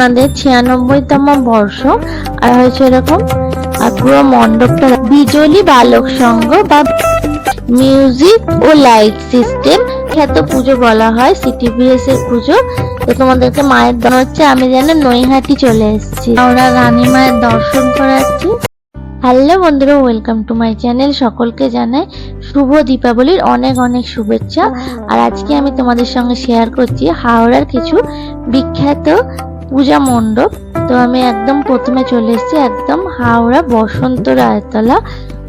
ওনাদের ছিয়ানব্বইতম বর্ষ, আর হয়েছে এরকম, আর পুরো মণ্ডপটা বিজলি বালক সংঘ বা মিউজিক ও লাইট সিস্টেম। খ্যাত পুজো বলা হয় সিটিভিএস এর পুজো। তো তোমাদেরকে মায়ের দর্শন হচ্ছে, আমি যেন নৈহাটি চলে এসেছি। আমরা রানী মায়ের দর্শন করাচ্ছি। হ্যালো বন্ধুরা, ওয়েলকাম টু মাই চ্যানেল। সকলকে জানাই শুভ দীপাবলির অনেক অনেক শুভেচ্ছা। আর আজকে আমি তোমাদের সঙ্গে শেয়ার করছি হাওড়ার কিছু বিখ্যাত পূজা মণ্ডপ। তো আমি একদম প্রথমে চলে এসেছি একদম হাওড়া বসন্ত রায়তলা।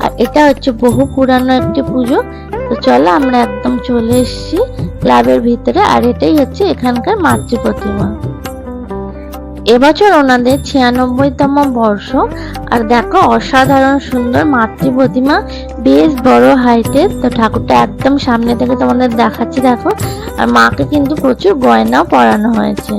আর এটা হচ্ছে বহু পুরানো একটি পুজো। তো চলো আমরা একদম চলে এসেছি ক্লাবের ভিতরে। আর এটাই হচ্ছে এখানকার মাতৃ প্রতিমা। এবছর ওনাদের ছিয়ানব্বইতম বর্ষ। আর দেখো, অসাধারণ সুন্দর মাতৃ প্রতিমা, বেশ বড় হাইটের তো ঠাকুরটা একদম সামনে থেকে তোমাদের দেখাচ্ছি, দেখো। আর মাকে কিন্তু প্রচুর গয়নাও পরানো হয়েছে।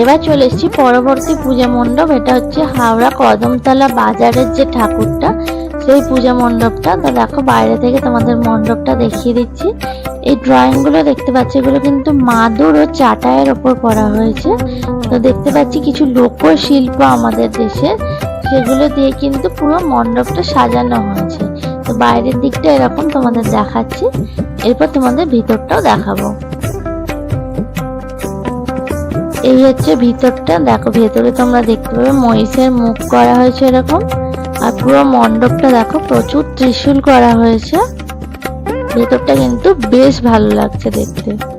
এবার চলে এসেছি পরবর্তী পূজা মণ্ডপ। এটা হচ্ছে হাওড়া কদমতলা বাজারের যে ঠাকুরটা, সেই পূজা মণ্ডপটা। তো দেখো, বাইরে থেকে তোমাদের মণ্ডপটা দেখিয়ে দিচ্ছি। এই ড্রয়িংগুলো দেখতে পাচ্ছি, এগুলো কিন্তু মাদুর ও চাটায়ের ওপর করা হয়েছে। তো দেখতে পাচ্ছি, কিছু লোকশিল্প আমাদের দেশে। সেগুলো দিয়ে কিন্তু পুরো মণ্ডপটা সাজানো হয়েছে। তো বাইরের দিকটা এরকম তোমাদের দেখাচ্ছি। এরপর তোমাদের ভিতরটাও দেখাবো। এই হচ্ছে ভিতরটা। দেখো, ভেতরে তোমরা দেখতে পাবে মহিষের মুখ করা হয়েছে এরকম। আর পুরো মণ্ডপটা দেখো, প্রচুর ত্রিশূল করা হয়েছে। ভেতরটা কিন্তু বেশ ভালো লাগছে দেখতে।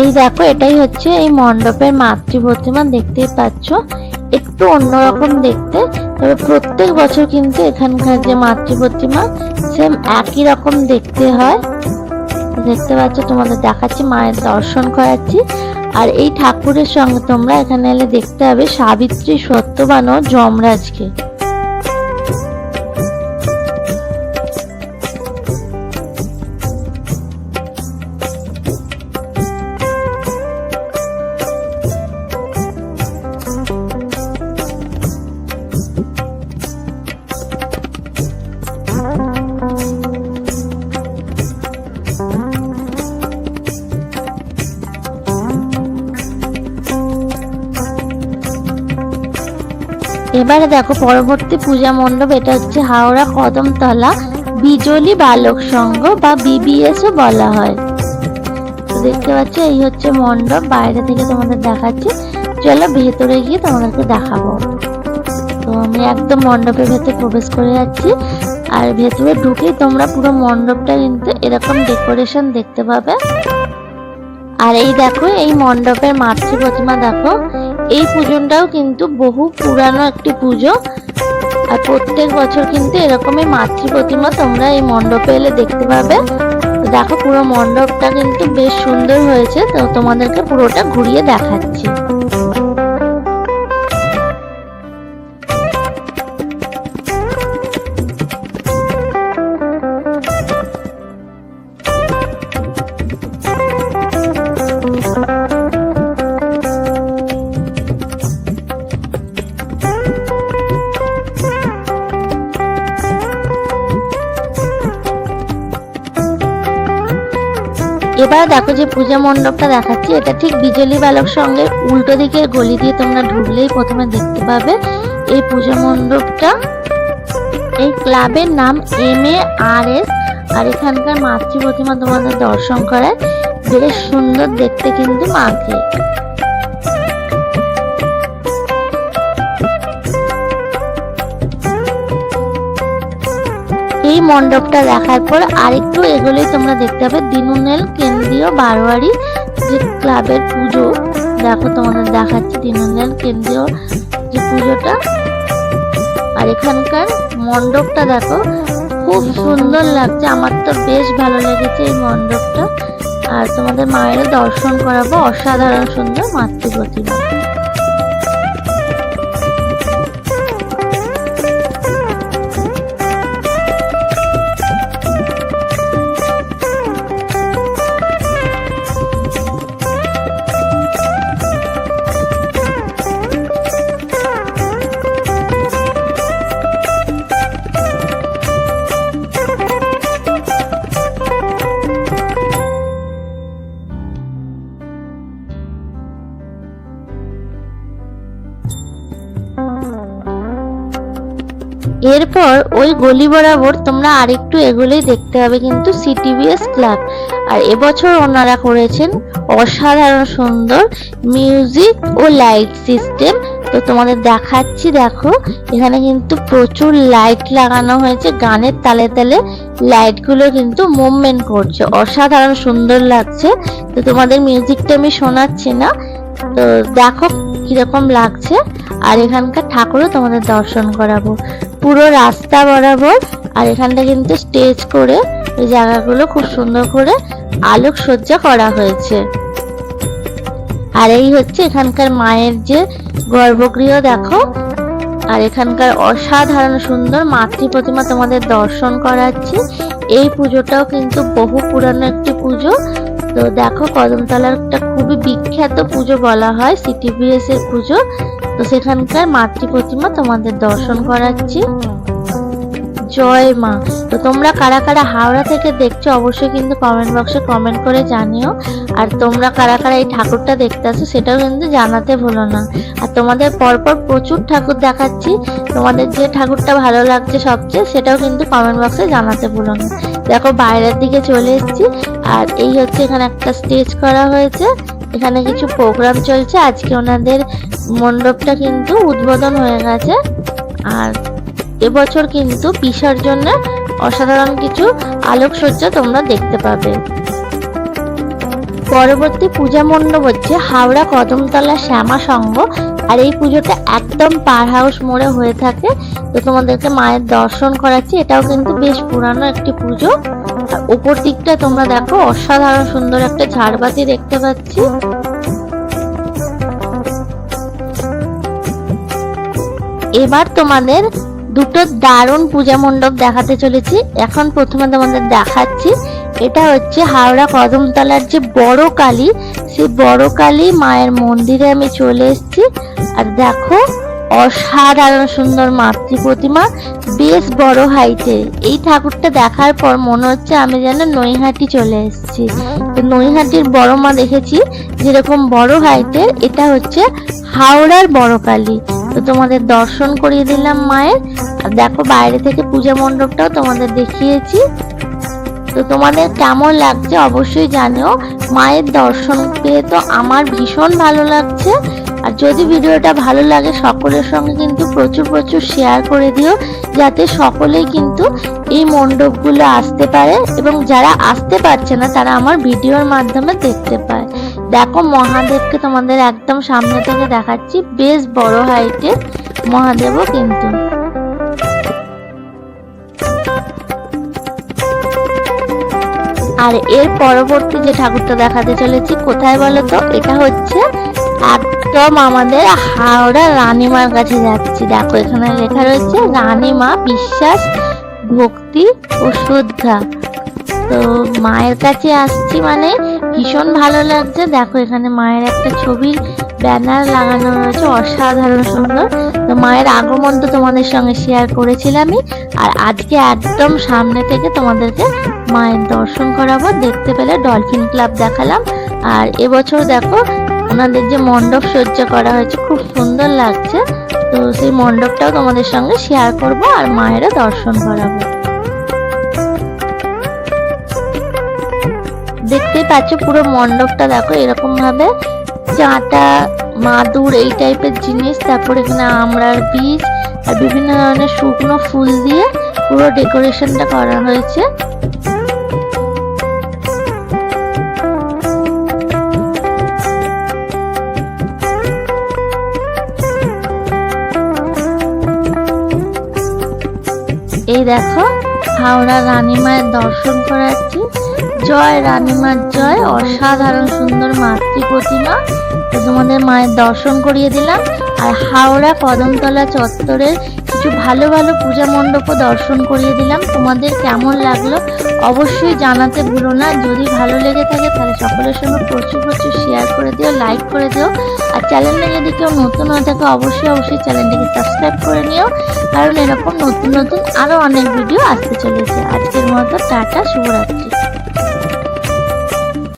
এই দেখো, এটাই হচ্ছে এই মণ্ডপের মাতৃ প্রতিমা দেখতেই পাচ্ছ? একটু অন্যরকম দেখতে, তবে প্রত্যেক বছর কিন্তু এখানকার যে মাতৃ প্রতিমা সেম একই রকম দেখতে হয়। দেখতে পাচ্ছ, তোমাদের দেখাচ্ছি, মায়ের দর্শন করাচ্ছি। আর এই ঠাকুরের সঙ্গে তোমরা এখানে এলে দেখতে হবে সাবিত্রী সত্যবান ও যমরাজকে। এবারে দেখো, পরবর্তী পূজা মণ্ডপ, এটা হচ্ছে হাওড়া কদমতলা, বিজলি বালক সংঘ বা বিবিএস ও বলা হয়। দেখতে পাচ্ছ, এই হচ্ছে মণ্ডপ, বাইরে থেকে তোমাদের দেখাচ্ছি। চলো ভেতরে গিয়ে তোমাদেরকে দেখাবো। তো আমি একদম মণ্ডপের ভেতরে প্রবেশ করে যাচ্ছি। আর ভেতরে ঢুকেই তোমরা পুরো মণ্ডপটা কিন্তু এরকম ডেকোরেশন দেখতে পাবে। আর এই দেখো, এই মণ্ডপের মাতৃ প্রতিমা দেখো। এই পুজোটাও কিন্তু বহু পুরানো একটি পুজো। আর প্রত্যেক বছর কিন্তু এরকমই মাতৃ প্রতিমা তোমরা এই মণ্ডপে এলে দেখতে পাবে দেখো পুরো মণ্ডপটা কিন্তু বেশ সুন্দর হয়েছে। তো তোমাদেরকে পুরোটা ঘুরিয়ে দেখাচ্ছি। এবার দেখো যে পূজা মণ্ডপটা দেখাচ্ছি, এটা ঠিক বিজলি বালক সঙ্গে উল্টো দিকে গলি দিয়ে তোমরা ঢুকলেই প্রথমে দেখতে পাবে। এই পূজা মণ্ডপটা, এই ক্লাবের নাম এম এ আর এস আর এখানকার মাতৃ প্রতিমা তোমাদের দর্শন করায়। বেশ সুন্দর দেখতে কিন্তু মাকে। এই মণ্ডপটা দেখার পর আরেকটু এগুলোই তোমরা দেখতে পাবে দিনুনেল কেন্দ্রীয় বারোয়ারি যে ক্লাবের পুজো। দেখো তোমাদের দেখাচ্ছি দিনুনেল কেন্দ্রীয় যে পুজোটা। আর এখানকার মণ্ডপটা দেখো, খুব সুন্দর লাগছে। আমার তো বেশ ভালো লেগেছে এই মণ্ডপটা। আর তোমাদের মায়ের দর্শন করাবো। অসাধারণ সুন্দর মাতৃ প্রতিমা এরপর ওই গলি বরাবর তোমরা আরেকটু এগুলোই দেখতে হবে কিন্তু সিটিবিএস ক্লাব আর এবছর ওনারা করেছেন অসাধারণ সুন্দর মিউজিক ও লাইট সিস্টেম তো তোমাদের দেখাচ্ছি, দেখো, এখানে কিন্তু প্রচুর লাইট লাগানো হয়েছে, গানের তালে তালে লাইটগুলো কিন্তু মুভমেন্ট করছে। অসাধারণ সুন্দর লাগছে। তো তোমাদের মিউজিকটা আমি শোনাচ্ছি না। তো দেখো কীরকম লাগছে। আর এখানকার ঠাকুরও তোমাদের দর্শন করাবো। পুরো রাস্তা বরাবর। আর এখানটা কিন্তু স্টেজ করে এই জায়গাগুলো খুব সুন্দর করে আলোক সজ্জা করা হয়েছে। আর এই হচ্ছে এখানকার মায়ের যে গর্ভগৃহ, দেখো। আর এখানকার অসাধারণ সুন্দর মাতৃ প্রতিমা তোমাদের দর্শন করাচ্ছি। এই পুজোটাও কিন্তু বহু পুরানো একটি পুজো। তো দেখো কদমতলার একটা খুবই বিখ্যাত পুজো বলা হয় সিটিবিএস এর পুজো। তো সেখানকার মাতৃ প্রতিমা তোমাদের দর্শন করাচ্ছি। জয় মা। তো তোমরা কারা কারা হাওড়া থেকে দেখছ, অবশ্যই কিন্তু কমেন্ট বক্সে কমেন্ট করে জানিও। আর তোমরা কারা কারা এই ঠাকুরটা দেখতে আসো, সেটাও কিন্তু জানাতে ভুলো না। আর তোমাদের পরপর প্রচুর ঠাকুর দেখাচ্ছি। তোমাদের যে ঠাকুরটা ভালো লাগছে সবচেয়ে, সেটাও কিন্তু কমেন্ট বক্সে জানাতে ভুলো না। দেখো বাইরের দিকে চলে এসেছি। আর এই হচ্ছে এখানে একটা স্টেজ করা হয়েছে। এখানে কিছু প্রোগ্রাম চলছে। আজকে ওনাদের মণ্ডপটা কিন্তু উদ্বোধন হয়ে গেছে। আর এবছর কিন্তু পিসার জন্য অসাধারণ কিছু আলোকসজ্জা তোমরা দেখতে পাবে। পরবর্তী পূজা মণ্ডপ হচ্ছে হাওড়া কদমতলা শ্যামা সংঘ। আর এই পুজোটা একদম পার হাউস মোড়ে হয়ে থাকে। তো তোমাদেরকে মায়ের দর্শন করাচ্ছি। এটাও কিন্তু বেশ পুরানো একটি পুজো। আর উপর দিকটা তোমরা দেখো, অসাধারণ সুন্দর একটা ঝাড়বাতি দেখতে পাচ্ছি। এবার তোমাদের দুটো দারুণ পূজা মণ্ডপ দেখাতে চলেছি। এখন প্রথমে তোমাদের দেখাচ্ছি, এটা হচ্ছে হাওড়া কদমতলার যে বড় কালী, সেই বড় কালী মায়ের মন্দিরে আমি চলে এসেছি। আর দেখো, অসাধারণ সুন্দর মাতৃ প্রতিমা, বেশ বড় হাইটে এই ঠাকুরটা দেখার পর মনে হচ্ছে আমি যেন নৈহাটি চলে এসেছি। তো নৈহাটির বড় মা দেখেছি, যেরকম বড় হাইটের এটা হচ্ছে হাওড়ার বড় কালী। তো তোমাদের দর্শন করিয়ে দিলাম মায়ের। আর দেখো বাইরে থেকে পূজা মণ্ডপটাও তোমাদের দেখিয়েছি। তো তোমাদের কেমন লাগছে অবশ্যই জানিও। মায়ের দর্শন পেয়ে তো আমার ভীষণ ভালো লাগছে। আর যদি ভিডিওটা ভালো লাগে সকলের সঙ্গে কিন্তু প্রচুর প্রচুর শেয়ার করে দিও। যাতে সকলেই কিন্তু এই মণ্ডপগুলো আসতে পারে এবং যারা আসতে পারছে না তারা আমার ভিডিওর মাধ্যমে দেখতে পায়। দেখো, মহাদেবকে তোমাদের একদম সামনে থেকে দেখাচ্ছি, বেশ বড় হাইটের মহাদেবও কিন্তু। আর এর পরবর্তী যে ঠাকুরটা দেখাতে চলেছি, কোথায় বলো তো? এটা হচ্ছে একদম আমাদের হাওড়া রানীমার কাছে যাচ্ছি। দেখো, এখানে লেখা রয়েছে, রানীমা বিশ্বাস, ভক্তি ও শ্রদ্ধা। তো মায়ের কাছে আসছি মানে ভীষণ ভালো লাগছে। দেখো, এখানে মায়ের একটা ছবির ব্যানার লাগানো রয়েছে, অসাধারণ সুন্দর। তো মায়ের আগমন তো তোমাদের সঙ্গে শেয়ার করেছিলামই। আর আজকে একদম সামনে থেকে তোমাদেরকে মায়ের দর্শন করাবো। দেখতে পেলে ডলফিন ক্লাব দেখালাম। আর এবছর দেখো, ওনাদের যে মণ্ডপ সজ্জা করা হয়েছে, খুব সুন্দর লাগছে। তো সেই মণ্ডপটাও তোমাদের সঙ্গে শেয়ার করব আর মায়েরও দর্শন করাবো। দেখতেই পাচ্ছ পুরো মণ্ডপটা, দেখো এরকম ভাবে চাটা, মাদুর, এই টাইপের জিনিস, তারপর এখানে আমড়ার বীজ, আর বিভিন্ন ধরনের শুকনো ফুল দিয়ে পুরো ডেকোরেশনটা করা হয়েছে। এই দেখো, হাওড়া রানীমায়ের দর্শন করাচ্ছি। জয় রানীমার জয়, অসাধারণ সুন্দর মাতৃ প্রতিমা। তো তোমাদের মায়ের দর্শন করিয়ে দিলাম। আর হাওড়া কদমতলা চত্বরের কিছু ভালো ভালো পূজা মণ্ডপও দর্শন করিয়ে দিলাম। তোমাদের কেমন লাগল অবশ্যই জানাতে ভুলো না। যদি ভালো লেগে থাকে তাহলে সকলের সঙ্গে প্রচুর প্রচুর শেয়ার করে দিও লাইক করে দিও। আর চ্যানেলে যদি কেউ নতুন হয়ে থাকে, অবশ্যই অবশ্যই চ্যানেলটিকে সাবস্ক্রাইব করে নিও। কারণ এরকম নতুন নতুন আরও অনেক ভিডিও আসতে চলেছে। আজকের মতো টাটা, শুভরাত্রি।